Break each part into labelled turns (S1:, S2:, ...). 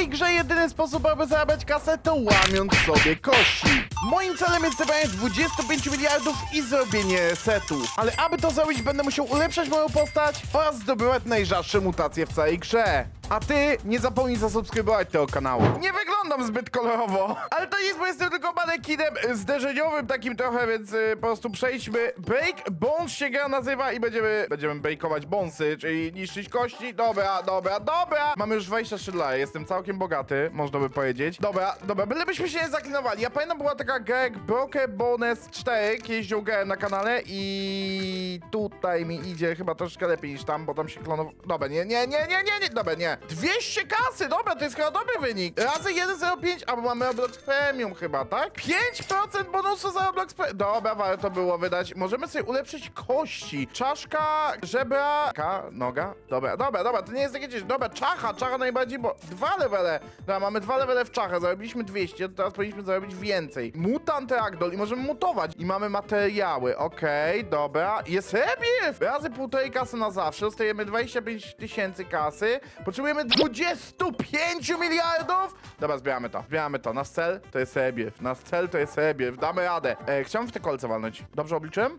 S1: tej grze jedyny sposób, aby zarabiać kasę, to łamiąc sobie kości. Moim celem jest zebranie 25 miliardów i zrobienie setu. Ale aby to zrobić, będę musiał ulepszać moją postać oraz zdobywać najrzadsze mutacje w całej grze. A ty nie zapomnij zasubskrybować tego kanału. Nie wyglądam zbyt kolorowo, ale to nic, bo jestem tylko manekinem zderzeniowym takim trochę, więc y, po prostu przejdźmy. Break Bones się gra nazywa i będziemy, będziemy breakować bonsy, czyli niszczyć kości. Dobra, dobra, dobra. Mamy już 23 dolary, jestem całkiem bogaty, można by powiedzieć. Dobra, dobra, bylebyśmy się nie zaklinowali. Ja pamiętam, była taka gra jak Broken Bones 4, kiedyś ją grałem na kanale i tutaj mi idzie chyba troszkę lepiej niż tam, bo tam się klonował. Dobra, nie, nie, nie, nie, nie, nie, dobra, nie. 200 kasy, dobra, to jest chyba dobry wynik. Razy 1,05, albo mamy Roblox Premium chyba, tak? 5% bonusu za Roblox Premium. Dobra, warto było wydać. Możemy sobie ulepszyć kości. Czaszka, żebra, ka, noga. Dobra, dobra, dobra, to nie jest takie gdzieś. Dobra, czacha, czacha najbardziej, bo dwa levele. Dobra, mamy dwa levele w czachę, zarobiliśmy 200, to teraz powinniśmy zarobić więcej. Mutant Ragdoll i możemy mutować. I mamy materiały, okej, dobra. Jest ebiew! Razy półtorej kasy na zawsze, dostajemy 25 tysięcy kasy. Potrzebujemy 25 miliardów! Dobra, zbieramy to, zbieramy to. Nasz cel to jest ebiew, nasz cel to jest ebiew, damy radę. E, chciałem w te kolce walnąć. Dobrze obliczyłem?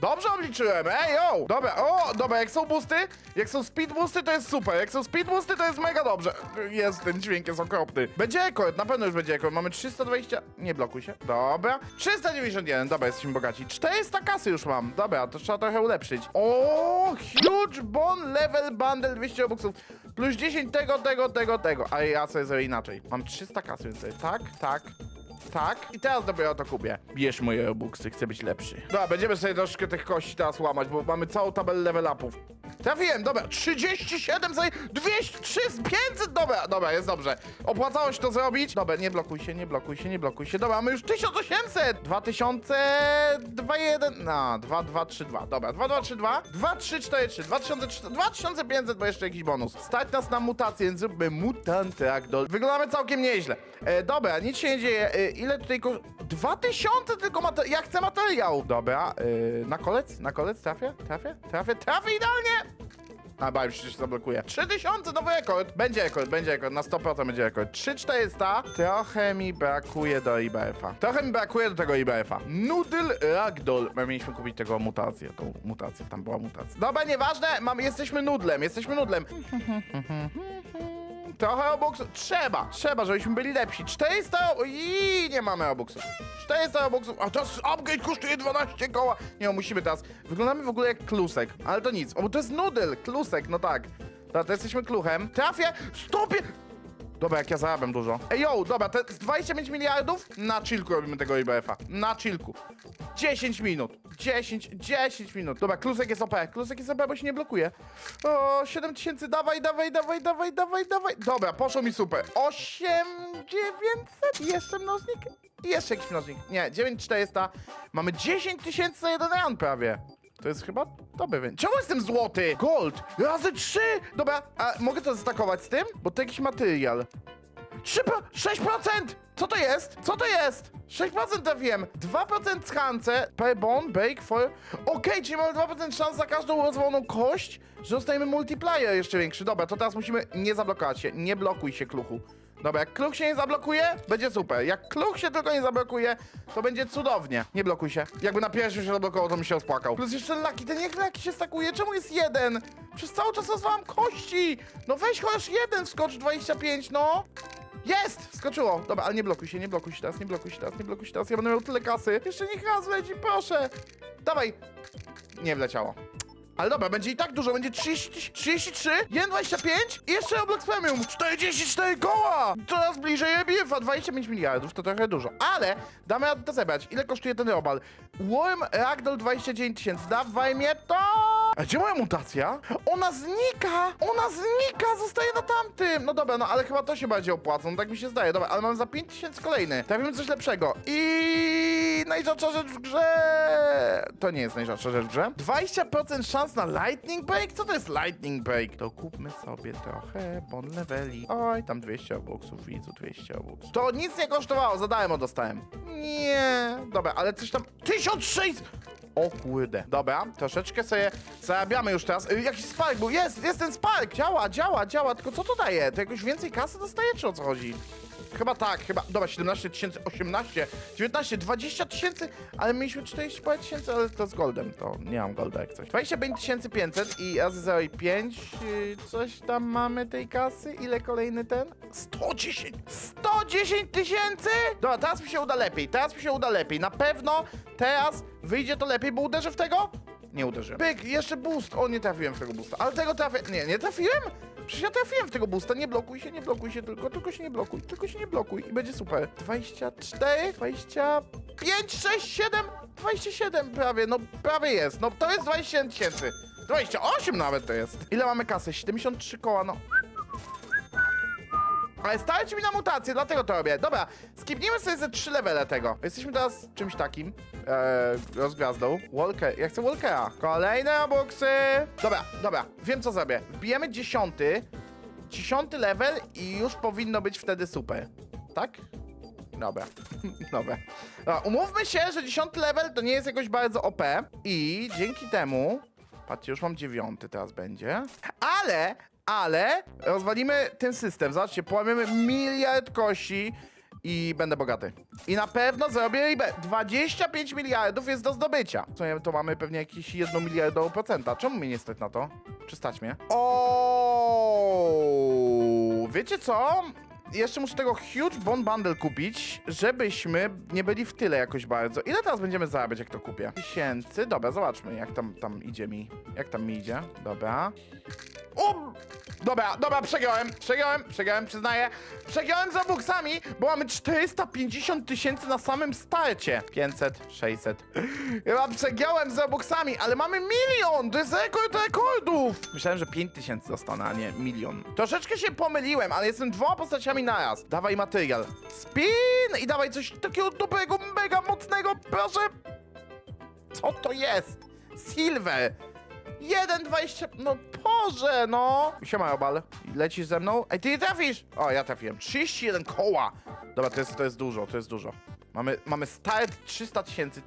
S1: Dobrze obliczyłem, ej, yo! Dobra, o, dobra, jak są boosty, jak są speed boosty, to jest super, jak są speed boosty, to jest mega dobrze. Jest, ten dźwięk jest okropny. Będzie ekord, na pewno już będzie ekord, mamy 320, nie blokuj się, dobra. 391, dobra, jesteśmy bogaci. 400 kasy już mam, dobra, to trzeba trochę ulepszyć. O, huge bone level bundle 200 obuksów, plus 10 tego, tego, tego, tego. A ja sobie zrobię inaczej, mam 300 kasy, więc sobie tak, tak, tak. I teraz dopiero to kupię. Bierz moje robuxy, chcę być lepszy. Dobra, będziemy sobie troszkę tych kości teraz łamać, bo mamy całą tabelę level upów. Trafiłem, dobra, 37 za 200, 300, 500, dobra, dobra, jest dobrze. Opłacało się to zrobić? Dobra, nie blokuj się, nie blokuj się, nie blokuj się. Dobra, mamy już 1800! 2000, 21, no, 2232, dobra, 2232, 2343, 2004, 2500, bo jeszcze jakiś bonus. Stać nas na mutację, więc zróbmy mutant ragdoll. Wyglądamy całkiem nieźle. E, dobra, nic się nie dzieje. E, ile tutaj ko... 2000 tylko materiał. Ja chcę materiał. Dobra, e, na kolec, na kolec, trafię, trafię, trafię, trafię idealnie. A, ba, już się zablokuje. 3000, nowy rekord. Będzie rekord, będzie rekord, na 100% będzie rekord. 3400. Trochę mi brakuje do IBF-a. Trochę mi brakuje do tego IBF-a. Noodle Ragdoll. My mieliśmy kupić tego mutację, tą mutację, tam była mutacja. Dobra, nieważne, mam, jesteśmy nudlem, jesteśmy nudlem. Trochę obuksów. Trzeba, trzeba, żebyśmy byli lepsi. 400 i nie mamy obuksów. 400 obuksów. A teraz upgrade kosztuje 12 koła. Nie, no, musimy teraz. Wyglądamy w ogóle jak klusek, ale to nic. O, bo to jest nudel, klusek, no tak. Dobra, to jesteśmy kluchem. Trafię, stopie. Dobra, jak ja zarabiam dużo. Ej, yo, dobra, te z 25 miliardów na chillku robimy tego IBF-a. Na chillku. 10 minut. 10, 10 minut. Dobra, klusek jest OP. Klusek jest OP, bo się nie blokuje. O, 7 tysięcy, dawaj, dawaj, dawaj, dawaj, dawaj, dawaj. Dobra, poszło mi super. 8 900. Jeszcze mnożnik? Jeszcze jakiś mnożnik. Nie, 9400. Mamy 10 tysięcy za jeden run prawie. To jest chyba dobry wynik. Czemu jestem złoty? Gold! Razy 3! Dobra, a mogę to zestakować z tym? Bo to jakiś materiał. 3 6%! Co to jest? Co to jest? 6% trafiłem. 2% chance per bone, break for... Okej, czyli mamy 2% szans za każdą rozwaloną kość, że dostajemy multiplier jeszcze większy. Dobra, to teraz musimy nie zablokować się. Nie blokuj się, kluchu. Dobra, jak kluch się nie zablokuje, będzie super. Jak kluch się tylko nie zablokuje, to będzie cudownie. Nie blokuj się. Jakby na pierwszym się zablokował, to bym się rozpłakał. Plus jeszcze laki, ten jak laki się stakuje, czemu jest jeden? Przez cały czas rozwalam kości. No weź chociaż jeden, skocz 25, no. Jest! Skoczyło! Dobra, ale nie blokuj się, nie blokuj się teraz, nie blokuj się teraz, nie blokuj się teraz. Ja będę miał tyle kasy. Jeszcze niech raz leci, proszę! Dawaj! Nie wleciało. Ale dobra, będzie i tak dużo, będzie 30, 33, 1,25 i jeszcze Roblox Premium, 44 koła! Coraz bliżej EBF-a, 25 miliardów, to trochę dużo, ale damy radę to zebrać. Ile kosztuje ten robal? Worm Ragdoll 29 tysięcy, dawaj mnie to! A gdzie moja mutacja? Ona znika! Ona znika! Zostaje na tamtym! No dobra, no ale chyba to się bardziej opłaca, no tak mi się zdaje. Dobra, ale mam za 5000 kolejny. Trafimy coś lepszego. I najrzadsza rzecz w grze! To nie jest najrzadsza rzecz w grze. 20% szans na Lightning Break? Co to jest Lightning Break? To kupmy sobie trochę bon leveli. Oj, tam 200 obuksów, widzu, 200 obuksów. To nic nie kosztowało, za darmo dostałem. Nie. Dobra, ale coś tam... 1600! O kurde. Dobra, troszeczkę sobie zarabiamy już teraz. Y, Jakiś spark był. Jest, jest ten spark. Działa, działa, działa. Tylko co to daje? To jakoś więcej kasy dostaje, czy o co chodzi? Chyba tak, chyba. Dobra, 17 tysięcy, 18, 19, 20 tysięcy, ale mieliśmy 40 parę tysięcy, ale to z goldem. To nie mam golda jak coś. 25 500 i razy 0,5. Yy, coś tam mamy tej kasy. Ile kolejny ten? 110! 110 tysięcy! Dobra, teraz mi się uda lepiej. Teraz mi się uda lepiej. Na pewno teraz wyjdzie to lepiej, bo uderzę w tego? Nie uderzyłem. Pyk, jeszcze boost. O, nie trafiłem w tego boosta. Ale tego trafię. Nie, nie trafiłem? Przecież ja trafiłem w tego boosta. Nie blokuj się, nie blokuj się tylko. Tylko się nie blokuj. Tylko się nie blokuj i będzie super. 24, 25, 6, 7, 27 prawie. No prawie jest. No to jest 27 tysięcy. 28 nawet to jest. Ile mamy kasy? 73 koła, no. Ale starczy mi na mutację, dlatego to robię. Dobra, skipnijmy sobie ze trzy levele tego. Jesteśmy teraz czymś takim. Eee, rozgwiazdą. Walker, ja chcę Walkera. Kolejne obuksy. Dobra, dobra, wiem co zrobię. Wbijemy dziesiąty. Dziesiąty level i już powinno być wtedy super. Tak? Dobra, dobra. Dobra, umówmy się, że dziesiąty level to nie jest jakoś bardzo OP i dzięki temu, patrzcie, już mam dziewiąty teraz będzie, ale, ale rozwalimy ten system, zobaczcie, połamiemy miliard kości i będę bogaty. I na pewno zrobię ribę. 25 miliardów jest do zdobycia. Co nie, to mamy pewnie jakieś 1 miliardową procenta. Czemu mnie nie stać na to? Czy stać mnie? O, wiecie co? Jeszcze muszę tego Huge Bond Bundle kupić, żebyśmy nie byli w tyle jakoś bardzo. Ile teraz będziemy zarabiać, jak to kupię? Tysięcy? Dobra, zobaczmy, jak tam, tam idzie mi. Jak tam mi idzie? Dobra. O! Dobra, dobra, przegrałem, przegrałem, przegrałem, przyznaję. Przegrałem za buksami, bo mamy 450 tysięcy na samym starcie. 500, 600. Chyba przegrałem za buksami, ale mamy milion! To jest rekord rekordów! Myślałem, że 5 tysięcy dostanę, a nie milion. Troszeczkę się pomyliłem, ale jestem dwoma postaciami naraz. Dawaj materiał. Spin! I dawaj coś takiego dobrego, mega mocnego, proszę! Co to jest? Silver! 1,20. No Boże, no! Siema, Obal. Lecisz ze mną? Ej, ty nie trafisz! O, ja trafiłem. 31 koła! Dobra, to jest, to jest dużo, to jest dużo. Mamy, mamy start 300 tysięcy,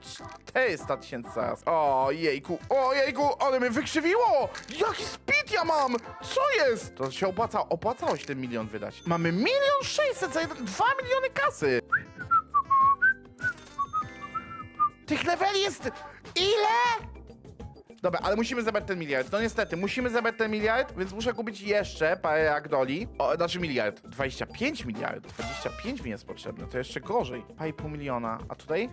S1: 400 tysięcy zaraz. O jejku, o jejku, ale mnie wykrzywiło! Jaki speed ja mam! Co jest? To się opłaca, opłacało się ten milion wydać. Mamy milion 600 za jeden, 2 miliony kasy! Tych leveli jest... Ile? Dobra, ale musimy zebrać ten miliard. No niestety, musimy zebrać ten miliard, więc muszę kupić jeszcze parę ragdoli. O, znaczy miliard. 25 miliardów. 25 mi jest potrzebne, to jeszcze gorzej. 2,5 miliona. A tutaj?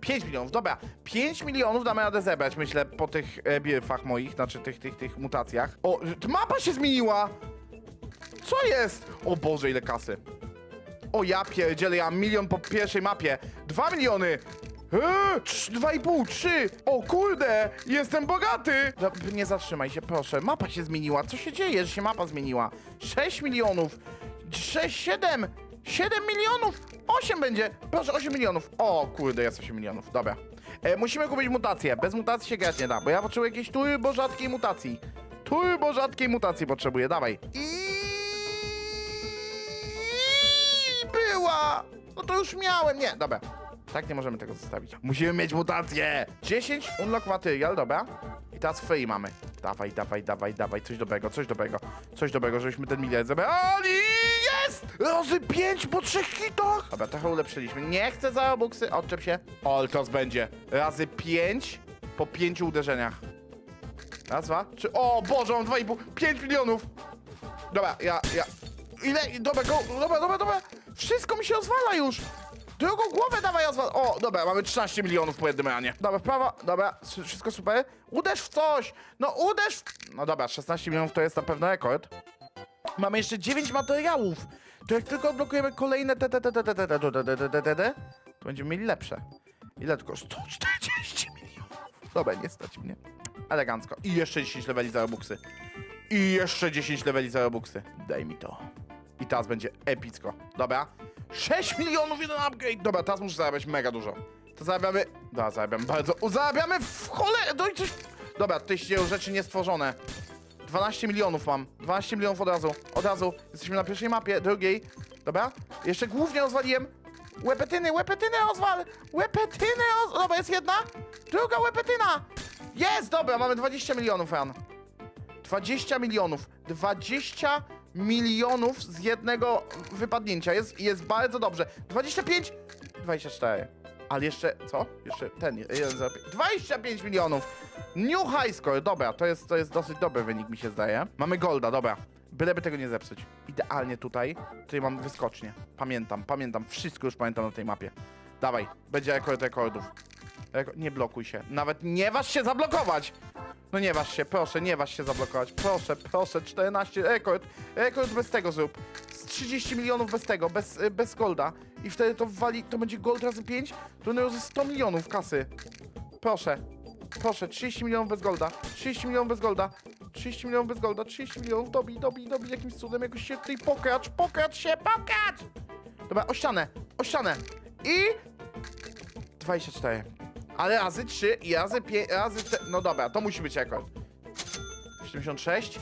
S1: 5 milionów, dobra. 5 milionów damy radę zebrać, myślę, po tych e, birfach moich, znaczy tych, tych, tych mutacjach. O, mapa się zmieniła! Co jest? O Boże, ile kasy. O ja pierdzielę, ja mam milion po pierwszej mapie. Dwa miliony! Eee, trz- Dwa i pół, trzy! O kurde! Jestem bogaty! No, Nie zatrzymaj się, proszę. Mapa się zmieniła. Co się dzieje, że się mapa zmieniła? 6 milionów! 6, 7! 7 milionów! 8 będzie! Proszę, 8 milionów. O kurde, jest 8 milionów. Dobra. E, musimy kupić mutację. Bez mutacji się grać nie da, bo ja potrzebuję jakiejś turbo rzadkiej mutacji. Turbo rzadkiej mutacji potrzebuję, dawaj. I była! No to już miałem, nie, dobra. Tak nie możemy tego zostawić. Musimy mieć mutację! 10 unlock material, dobra. I teraz free mamy. Dawaj, dawaj, dawaj, dawaj, coś dobrego, coś dobrego. Coś dobrego, żebyśmy ten miliard zebrali. Jest! Razy 5 po trzech hitach! Dobra, trochę ulepszyliśmy. Nie chcę za obuksy, odczep się. Oltos będzie. Razy 5 po 5 uderzeniach. Raz, dwa, trzy. O Boże, mam 2,5, 5 milionów! Dobra, ja, ja. Ile? Dobra, go, dobra, dobra, dobra. Wszystko mi się rozwala już. Drugą głowę dawaj rozwal. O, dobra, mamy 13 milionów po jednym ranie. Dobra, w prawo, dobra, wszystko super. Uderz w coś. No uderz w... No dobra, 16 milionów to jest na pewno rekord. Mamy jeszcze 9 materiałów. To jak tylko odblokujemy kolejne te, te, te, te, te, te, te, te, te, te, te, te, to będziemy mieli lepsze. Ile tylko? 140 milionów. Dobra, nie stać mnie. Elegancko. I jeszcze 10 leveli za robuxy. I jeszcze 10 leveli za robuxy. Daj mi to. I teraz będzie epicko. Dobra. 6 milionów jeden upgrade. Dobra, teraz muszę zarabiać mega dużo. To zarabiamy... Dobra, zarabiamy bardzo... Zarabiamy w cholerę... No coś... Dobra, tutaj się rzeczy niestworzone. 12 milionów mam. 12 milionów od razu. Od razu. Jesteśmy na pierwszej mapie, drugiej. Dobra. Jeszcze głównie rozwaliłem. Łepetyny, łepetyny, Ozwal! Łepetyny, Oz... Dobra, jest jedna. Druga łepetyna! Jest, dobra, mamy 20 milionów, Jan. 20 milionów. 20 milionów z jednego wypadnięcia. Jest, jest bardzo dobrze. 25, 24. Ale jeszcze, co? Jeszcze ten, jeden, zero, pięć. 25 milionów. New high score, dobra, to jest, to jest dosyć dobry wynik, mi się zdaje. Mamy golda, dobra. Byleby tego nie zepsuć. Idealnie tutaj. Tutaj mam wyskocznie. Pamiętam, pamiętam. Wszystko już pamiętam na tej mapie. Dawaj, będzie rekord rekordów. Reko nie blokuj się. Nawet nie waż się zablokować! No nie waż się, proszę, nie waż się zablokować. Proszę, proszę, 14, rekord. Rekord bez tego zrób. Z 30 milionów bez tego, bez, y, bez golda. I wtedy to wali, to będzie gold razy 5, to będą razy 100 milionów kasy. Proszę, proszę, 30 milionów bez golda. 30 milionów bez golda. 30 milionów bez golda, 30 milionów, dobij, dobij, dobij, jakimś cudem, jakoś się tutaj pokracz, pokracz się, pokracz! Dobra, o ścianę, o ścianę. I 24. Ale razy 3 i razy 5, razy te... No dobra, to musi być rekord. 76.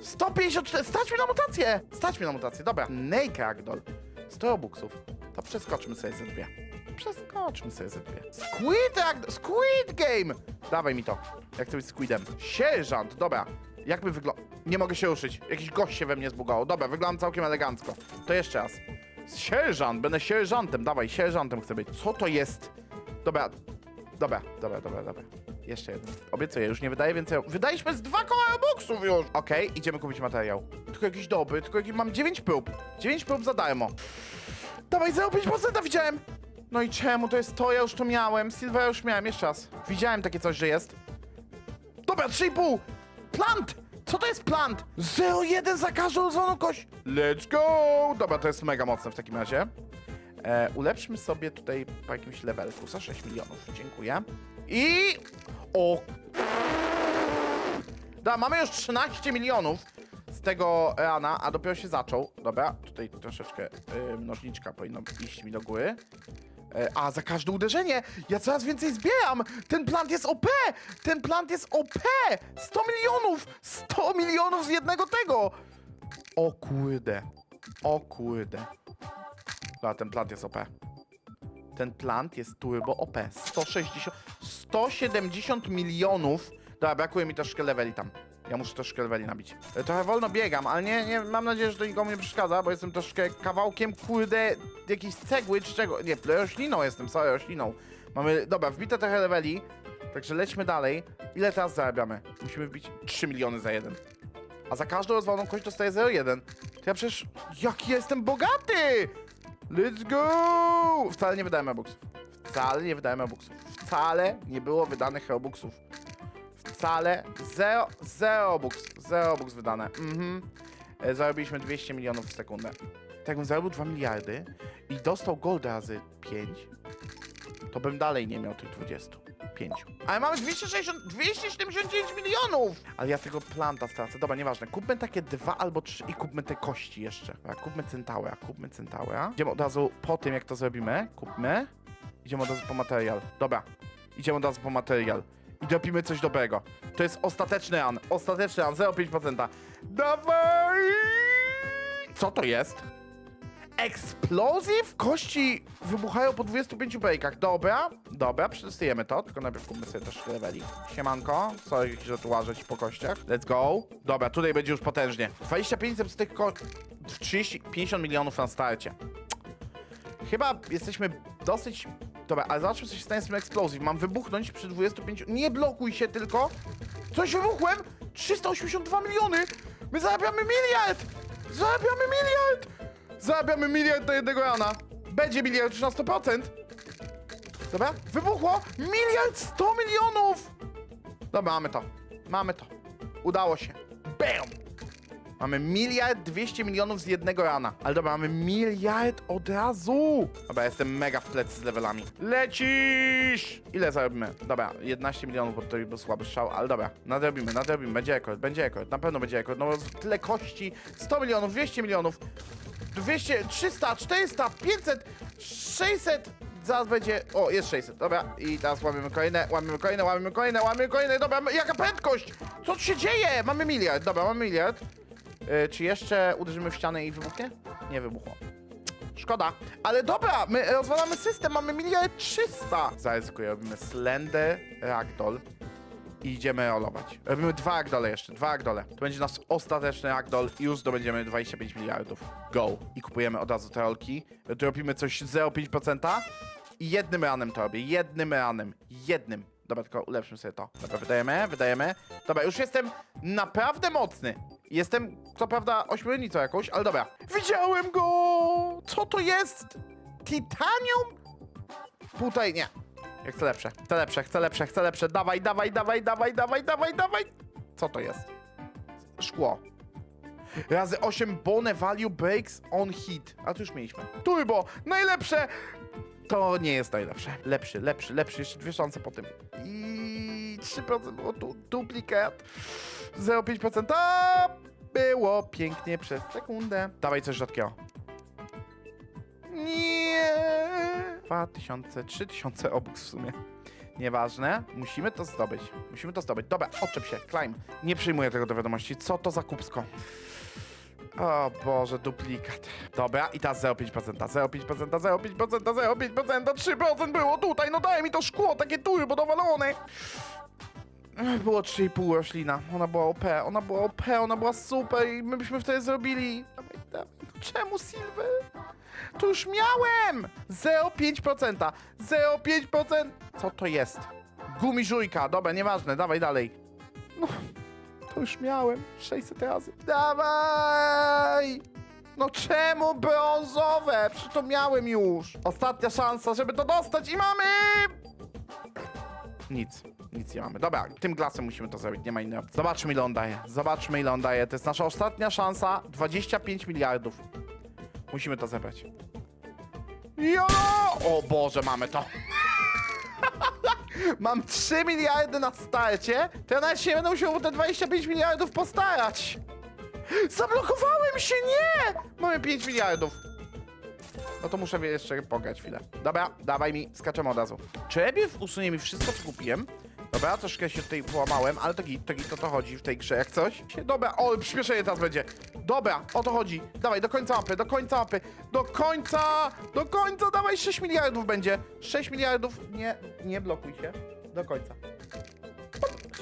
S1: 154, stać mi na mutację! Stać mi na mutację, dobra. Naked Ragdoll. 100 buksów. To przeskoczmy sobie ze dwie. Przeskoczmy sobie ze dwie. Squid Ragdoll, Squid Game! Dawaj mi to. Jak to być Squidem? Sierżant, dobra. Jakby wygląda... Nie mogę się ruszyć. Jakiś gość się we mnie zbugował. Dobra, wyglądam całkiem elegancko. To jeszcze raz. Sierżant, będę sierżantem. Dawaj, sierżantem chcę być. Co to jest? Dobra, dobra, dobra, dobra, dobra. Jeszcze jeden. Obiecuję, już nie wydaję więcej. Wydaliśmy z dwa koła boksów już! Okej, idziemy kupić materiał. Tylko jakiś dobry, tylko jakiś... mam 9 prób. 9 prób za darmo. Dawaj, 0,5% widziałem! No i czemu to jest to? Ja już to miałem. Silvera już miałem, jeszcze raz. Widziałem takie coś, że jest. Dobra, 3,5! Plant! Co to jest plant? 0,1 za każdą złoną kość! Let's go! Dobra, to jest mega mocne w takim razie. E, ulepszmy sobie tutaj po jakimś levelku za 6 milionów. Dziękuję. I... O... Da, mamy już 13 milionów z tego rana, a dopiero się zaczął. Dobra, tutaj troszeczkę y, mnożniczka powinno iść mi do góry. E, a, za każde uderzenie! Ja coraz więcej zbieram! Ten plant jest OP! Ten plant jest OP! 100 milionów! 100 milionów z jednego tego! O kurde. O kurde. Dobra, ten plant jest OP. Ten plant jest turbo OP. 160... 170 milionów. Dobra, brakuje mi troszkę leveli tam. Ja muszę troszkę leveli nabić. E, Trochę wolno biegam, ale nie, nie, mam nadzieję, że to nikomu nie przeszkadza, bo jestem troszkę kawałkiem, kurde, jakiejś cegły czy czego. Nie, rośliną jestem, sorry, rośliną. Mamy, dobra, wbite trochę leveli, także lećmy dalej. Ile teraz zarabiamy? Musimy wbić 3 miliony za jeden. A za każdą rozwaloną kość dostaję 0,1. To ja przecież... Jaki jestem bogaty! Let's go! Wcale nie wydałem e-booksów. Wcale nie wydałem e-booksów. Wcale nie było wydanych e-booksów. Wcale. Zero, zero books. Zero books wydane. Mhm. E, Zarobiliśmy 200 milionów w sekundę. Tak jakbym zarobił 2 miliardy i dostał gold razy 5, to bym dalej nie miał tych 25. Ale mamy 260, 279 milionów! Ale ja tego planta stracę. Dobra, nieważne. Kupmy takie dwa albo trzy i kupmy te kości jeszcze. Dobra, kupmy Centaura, kupmy Centaura. Idziemy od razu po tym, jak to zrobimy. Kupmy. Idziemy od razu po materiał. Dobra. Idziemy od razu po materiał. I dropimy coś dobrego. To jest ostateczny ran. Ostateczny ran, 0,5%. Dawaj! Co to jest? Explosive? Kości wybuchają po 25 breakach. Dobra, dobra, przetestujemy to, tylko najpierw kupmy sobie też leveli. Siemanko, co jakieś tatuaże ci po kościach. Let's go. Dobra, tutaj będzie już potężnie. 25 z tych ko... 30, 50 milionów na starcie. Chyba jesteśmy dosyć... Dobra, ale zobaczmy, co się stanie z tym Explosive. Mam wybuchnąć przy 25... Nie blokuj się tylko! Coś wybuchłem! 382 miliony! My zarabiamy miliard! Zarabiamy miliard! Zarabiamy miliard do jednego rana. Będzie miliard już na 100%. Dobra, wybuchło! Miliard 100 milionów! Dobra, mamy to. Mamy to. Udało się. Bam! Mamy miliard 200 milionów z jednego rana. Ale dobra, mamy miliard od razu. Dobra, jestem mega w plecy z levelami. Lecisz! Ile zarobimy? Dobra, 11 milionów, bo to był słaby strzał, ale dobra, nadrobimy, nadrobimy, będzie rekord, będzie rekord, na pewno będzie rekord, no tyle kości, 100 milionów, 200 milionów, 200, 300, 400, 500, 600, zaraz będzie, o, jest 600, dobra, i teraz łamiemy kolejne, łamiemy kolejne, łamiemy kolejne, łamiemy kolejne, dobra, jaka prędkość, co tu się dzieje? Mamy miliard, dobra, mamy miliard. E, czy jeszcze uderzymy w ścianę i wybuchnie? Nie wybuchło. Szkoda. Ale dobra, my rozwalamy system, mamy miliard trzysta. Zaryzykuję, robimy Slender Ragdoll i idziemy rolować. Robimy dwa ragdole jeszcze, dwa ragdole. To będzie nasz ostateczny ragdoll i już zdobędziemy 25 miliardów. Go. I kupujemy od razu te rolki. Robimy coś 0,5% i jednym ranem to robię, jednym ranem, jednym. Dobra, tylko ulepszymy sobie to. Dobra, wydajemy, wydajemy. Dobra, już jestem naprawdę mocny. Jestem, co prawda, ośmiornicą jakąś, ale dobra. Widziałem go! Co to jest? Titanium? Półtorej, nie. Ja chcę lepsze, chcę lepsze, chcę lepsze, chcę lepsze. Dawaj, dawaj, dawaj, dawaj, dawaj, dawaj, dawaj. Co to jest? Szkło. Razy 8 bone value breaks on hit. A tu już mieliśmy. Turbo, najlepsze! To nie jest najlepsze. Lepszy, lepszy, lepszy. Jeszcze dwie szanse po tym. I 3% było tu duplikat. 0,5%. A, Było pięknie przez sekundę. Dawaj coś rzadkiego. 2000, 3000 obok w sumie. Nieważne. Musimy to zdobyć. Musimy to zdobyć. Dobra, odczep się. Climb. Nie przyjmuję tego do wiadomości. Co to za kupsko? O Boże, duplikat. Dobra, i teraz 0,5%, 0,5%, 0,5%, 0,5%, 3% było tutaj, no daj mi to szkło, takie turbo dowalone. Było 3,5 roślina, ona była OP, ona była OP, ona była super i my byśmy wtedy zrobili. Dawaj, dawaj, no czemu Silver? To już miałem! 0,5%, 0,5%. Co to jest? Gumiżujka, dobra, nieważne, dawaj dalej. No, to już miałem 600 razy. Dawaj! No czemu brązowe? Przecież to miałem już. Ostatnia szansa, żeby to dostać i mamy! Nic, nic nie mamy. Dobra, tym glasem musimy to zrobić, nie ma innej opcji. Zobaczmy ile on daje, zobaczmy ile on daje. To jest nasza ostatnia szansa, 25 miliardów. Musimy to zebrać. Jolo! O Boże, mamy to. Mam 3 miliardy na starcie, to ja nawet się nie będę musiał te 25 miliardów postarać. Zablokowałem się, nie! Mamy 5 miliardów. No to muszę jeszcze pograć chwilę. Dobra, dawaj mi, skaczemy od razu. Czy Ebiew usunie mi wszystko, co kupiłem? Dobra, troszkę się tutaj połamałem, ale to git, to git, to to chodzi w tej grze jak coś. Dobra, o, przyspieszenie teraz będzie. Dobra, o to chodzi. Dawaj, do końca mapy, do końca mapy. Do końca, do końca, dawaj, 6 miliardów będzie. 6 miliardów, nie, nie blokuj się. Do końca.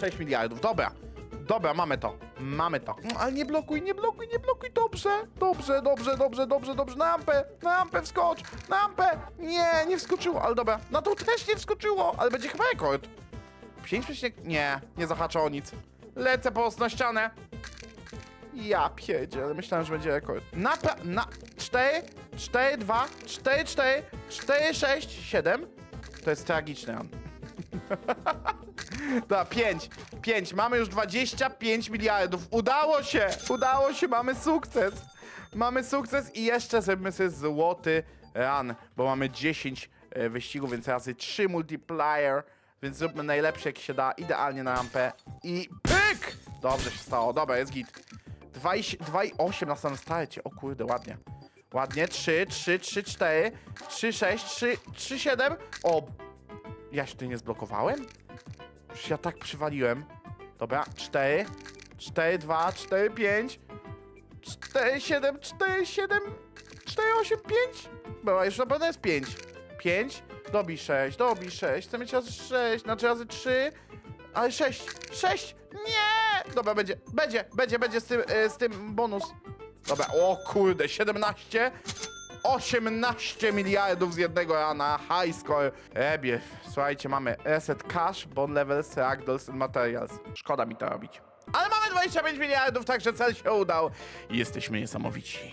S1: 6 miliardów, dobra. Dobra, mamy to. Mamy to. Mm, Ale nie blokuj, nie blokuj, nie blokuj. Dobrze, dobrze, dobrze, dobrze, dobrze, dobrze. Na rampę, na rampę wskocz, na rampę. Nie, nie wskoczyło, ale dobra. Na to też nie wskoczyło, ale będzie chyba rekord. 5 przecinek... Nie, nie zahacza o nic. Lecę po na ścianę. Ja pierdzie, ale myślałem, że będzie rekord. Na, na 4, 4, 2, 4, 4, 4, 6, 7. To jest tragiczne. Dobra, 5, 5. Mamy już 25 miliardów. Udało się! Udało się, mamy sukces. Mamy sukces i jeszcze zrobimy sobie złoty run, bo mamy 10 e, wyścigów, więc razy 3 multiplier, więc zróbmy najlepsze jak się da, idealnie na rampę i pyk! Dobrze się stało, dobra, jest git. 2,8 na samym starcie, o kurde, ładnie. Ładnie, 3, 3, 3, 4, 3, 6, 3, 3, 7. O, ja się tutaj nie zblokowałem? Przecież ja tak przywaliłem. Dobra, 4, 4, 2, 4, 5, 4, 7, 4, 7, 4, 8, 5. Była już naprawdę jest 5. 5, dobij 6, dobij 6. Chcę mieć razy 6, znaczy razy 3, ale 6, 6, nie! Dobra, będzie, będzie, będzie, będzie z tym, e, z tym bonus. Dobra, o kurde, 17, 18 miliardów z jednego rana, high score. Ebiew, słuchajcie, mamy reset cash, bond levels, ragdolls and materials. Szkoda mi to robić. Ale mamy 25 miliardów, także cel się udał jesteśmy niesamowici.